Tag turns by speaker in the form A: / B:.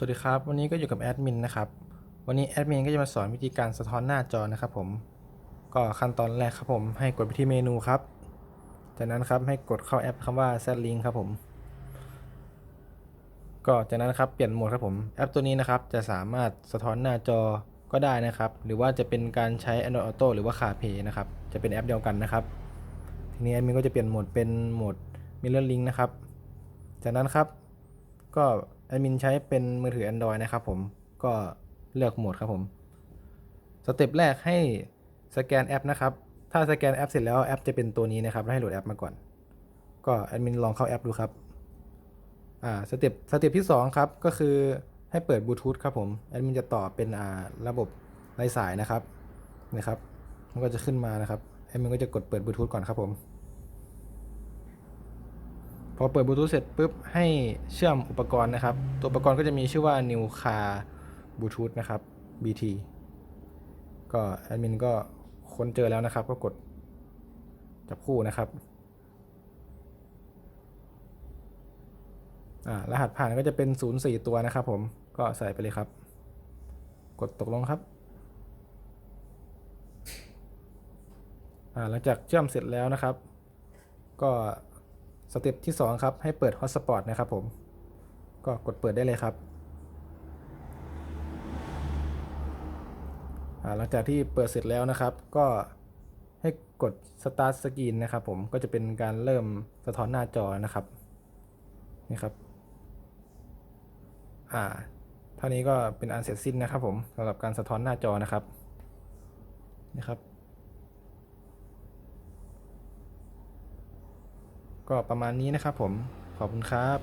A: สวัสดีครับ วันนี้ก็อยู่กับแอดมินนะครับ วันนี้แอดมินก็จะมาสอนวิธีการสะท้อนหน้าจอนะครับผม ก็ขั้นตอนแรกครับผมให้กดไปที่เมนูครับ จากนั้นครับให้กดเข้าแอปคำว่า Z Link ครับผม ก็จากนั้นครับเปลี่ยนโหมดครับผม แอปตัวนี้นะครับจะสามารถสะท้อนหน้าจอก็ได้นะครับ หรือว่าจะเป็นการใช้ Android Auto หรือว่า CarPlay นะครับ จะเป็นแอปเดียวกันนะครับ ทีนี้แอดมินก็จะเปลี่ยนโหมดเป็นโหมด Mirror Link นะครับ จากนั้นครับก็ แอดมินใช้เป็นมือถือ Android นะครับผมก็เลือกโหมดครับผมสเต็ปแรกให้สแกนแอปนะครับ ถ้าสแกนแอปเสร็จแล้วแอปจะเป็นตัวนี้นะครับแล้วให้โหลดแอปมาก่อน ก็แอดมินลองเข้าแอปดูครับ อ่า สเต็ป สเต็ปที่ 2 ครับ ก็คือให้เปิดบลูทูธครับผม แอดมินจะต่อเป็นอ่าระบบไร้สายนะครับ นะครับ มันก็จะขึ้นมานะครับ แอดมินก็จะกดเปิดบลูทูธก่อนครับผม พอเปิดบลูทูธเสร็จปุ๊บให้เชื่อมอุปกรณ์นะครับ ตัวอุปกรณ์ก็จะมีชื่อว่า New Car Bluetooth นะครับ BT ก็แอดมินก็ค้นเจอแล้วนะครับ ก็กดจับคู่นะครับรหัสผ่านก็จะเป็น 04 ตัวนะครับผมก็ใส่ไปเลยครับ กดตกลงครับหลังจากเชื่อมเสร็จแล้วนะครับ ก็ สเต็ปที่ 2 ครับ ให้เปิด Hotspot นะครับผม ก็กดเปิดได้เลยครับหลังจากที่เปิดเสร็จแล้วนะครับ ก็ให้กด Start Screen นะครับผมก็จะเป็นการเริ่มสะท้อนหน้าจอนะครับนี่ครับอ่าเท่านี้ก็เป็นอันเสร็จสิ้นนะครับผมสำหรับการสะท้อนหน้าจอนะครับนี่ครับ ก็ประมาณนี้นะครับผม ขอบคุณครับ